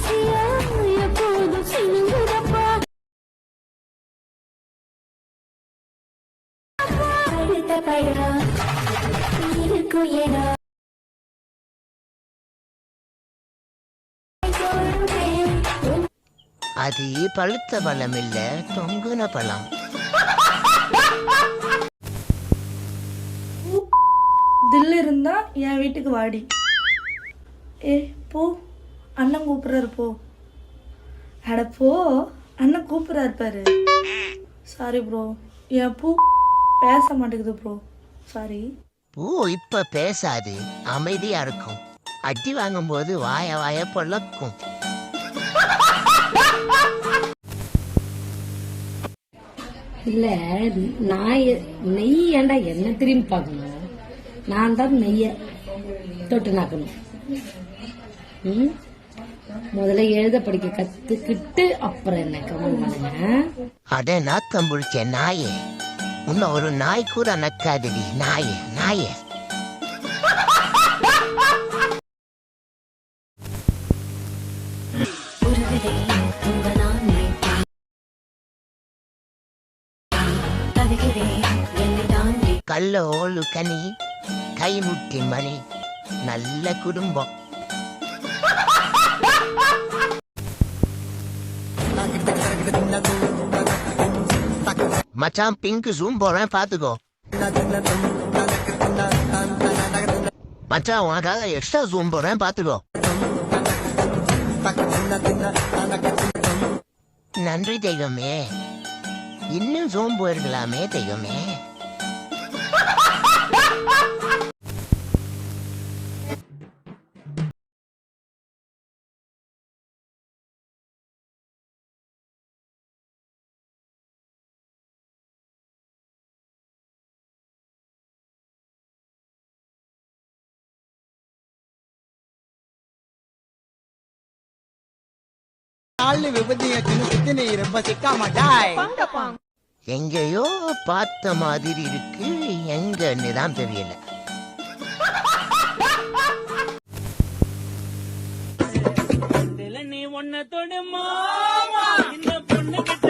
ஆசையா எப்போதும் அடுத்த இருக்கும் அது பழுத்த பழம் இல்ல தொங்குன பழம். தில் இருந்தா என் வீட்டுக்கு வாடி. ஏ போ. அண்ணன் கூப்பிடுறாரு போ. அட போ. அண்ணன் கூப்பிடுறாரு பாரு. சாரி ப்ரோ என் பூ பேச மாட்டேங்குது ப்ரோ சாரி பூ இப்ப பேசாது. அமைதியா இருக்கும். அடி வாங்கும்போது வாய வாய பொழக்கும். இல்ல நான் நெய் ஏன்டா என்ன திரும்பி பார்க்கணும்? நான் தான் நெய்ய தொட்டு நாக்கணும். ம்? முதல்ல எழுத படிக்க கத்துக்கிட்டு அப்புறம் என்ன கமெண்ட் பண்ணுங்க? அட நாக்கம் புடிச்ச நாயே. உன்னை ஒரு நாய் கூட நக்காதடி. நாயே நாயே. கல்ல ஓலு கனி கைமுட்டி மணி நல்ல குடும்பம். மச்சான் பிங்க் ஜூம் போறேன் பாத்துக்கோ மச்சான் உனக்காக எக்ஸ்ட்ரா ஜூம் போறேன் பாத்துக்கோ நன்றி தெய்வமே. இன்னும் ஜூம் போயிருக்கலாமே தெய்வமே. நாலு விபதிய சின்ன சுத்தி நீ ரொம்ப சிக்காம டாய். எங்கேயோ பார்த்த மாதிரி இருக்கு எங்கன்னு தான் தெரியல. நீ ஒன்ன தொடு மாமா இந்த பொண்ணு கிட்ட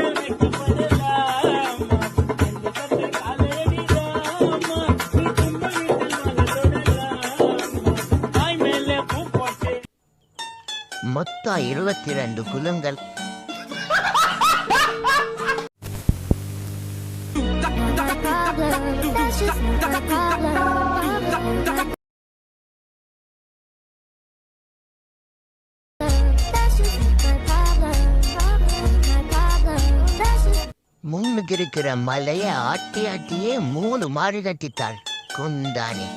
மொத்தம் இருபத்தி ரெண்டு குலங்கள் முன்னுக்கு இருக்கிற மலையை ஆட்டி ஆட்டியே மூணு மாறு கட்டித்தாள். குந்தானி